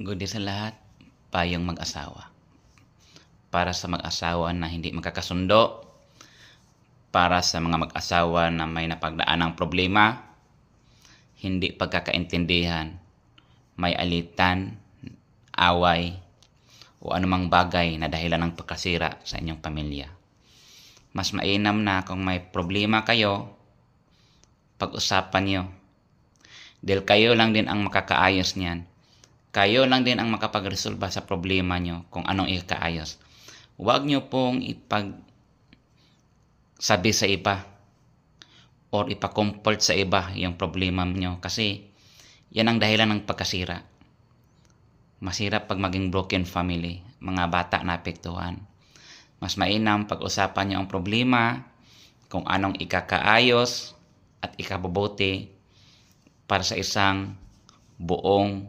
Good sa lahat, payong mag-asawa. Para sa mag-asawa na hindi magkakasundo, para sa mga mag-asawa na may napagdaan ng problema, hindi pagkakaintindihan, may alitan, away, o anumang bagay na dahilan ng pagkasira sa inyong pamilya. Mas mainam na kung may problema kayo, pag-usapan nyo. Dahil kayo lang din ang makakaayos niyan. Kayo lang din ang makapagresolba sa problema nyo kung anong ikaayos. Huwag nyo pong ipag sabi sa iba or ipakomfort sa iba yung problema nyo kasi yan ang dahilan ng pagkasira. Masira pag maging broken family, mga bata na apektuhan. Mas mainam pag-usapan nyo ang problema, kung anong ikakaayos at ikabubuti para sa isang buong